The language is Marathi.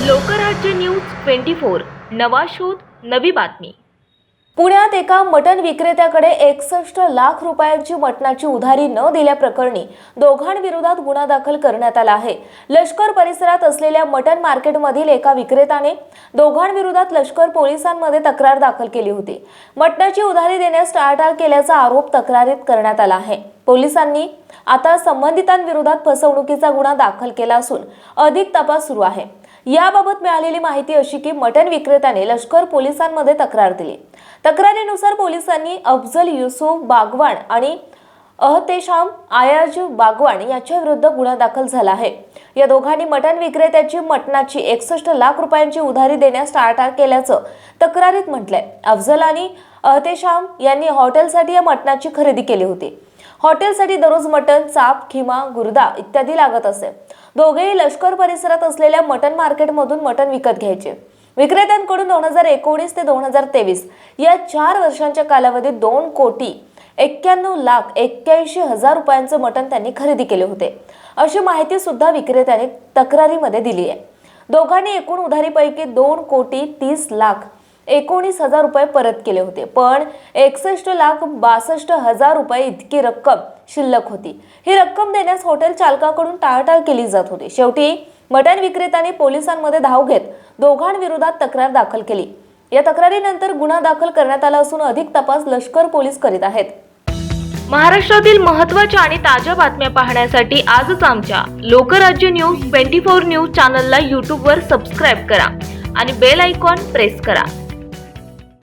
लोकराज्य न्यूज ट्वेंटी फोर नवा शोध नवी बातमी. पुण्यात एका मटण विक्रेत्याकडे एकसष्ट लाख रुपयांची मटणाची उधारी न दिल्याप्रकरणी दोघांविरोधात गुन्हा दाखल करण्यात आला आहे. लष्कर परिसरात असलेल्या मटण मार्केटमधील एका विक्रेत्याने दोघांविरोधात लष्कर पोलिसांमध्ये तक्रार दाखल केली होती. मटणाची उधारी देण्यास टाळाटाळ केल्याचा आरोप तक्रारीत करण्यात आला आहे. पोलिसांनी आता संबंधितांविरोधात फसवणुकीचा गुन्हा दाखल केला असून अधिक तपास सुरू आहे. याबाबत मिळालेली माहिती अशी की मटण विक्रेत्याने लष्कर पोलिसांमध्ये तक्रार दिली. तक्रारीनुसार पोलिसांनी अफजल युसुफ बागवान आणि अहतेशाम आयाज बागवान याच्या विरुद्ध गुन्हा दाखल झाला आहे. या दोघांनी मटण विक्रेत्याची मटणाची एकसष्ट लाख रुपयांची उधारी देण्यास टाळाटाळ केल्याचं तक्रारीत म्हटलंय. अफजल आणि अहतेशाम यांनी हॉटेलसाठी या मटणाची खरेदी केली होती. हॉटेलसाठी दररोज मटण चाप खिमा गुर्दा इत्यादी लागत असे. दोघेही लष्कर परिसरात असलेल्या मटण मार्केटमधून मटण विकत घ्यायचे. विक्रेत्यांकडून दोन हजार एकोणीस ते दोन हजार तेवीस या चार वर्षांच्या कालावधीत दोन कोटी एक्क्याण्णव लाख एक्क्याऐंशी हजार रुपयांचं मटण त्यांनी खरेदी केले होते. अशी माहिती सुद्धा विक्रेत्याने तक्रारीमध्ये दिली आहे. दोघांनी एकूण उधारीपैकी दोन कोटी तीस लाख एकोणीस हजार रुपये परत केले होते. पण एकसष्ट लाख बासष्ट हजार रुपये इतकी रक्कम शिल्लक होती. ही रक्कम देण्यास हॉटेल चालकाकडून टाळाटाळ केली जात होती. शेवटी मटण विक्रेत्याने पोलिसांमध्ये धाव घेत दोघांविरोधात तक्रार दाखल केली. या तक्रारीनंतर गुन्हा दाखल करण्यात आला असून अधिक तपास लष्कर पोलीस करीत आहेत. महाराष्ट्रातील महत्त्वाच्या आणि ताज्या बातम्या पाहण्यासाठी आजच आमच्या Lokrajya news twenty four news चॅनलला यूट्यूबवर सबस्क्राईब करा आणि बेल आयकॉन प्रेस करा.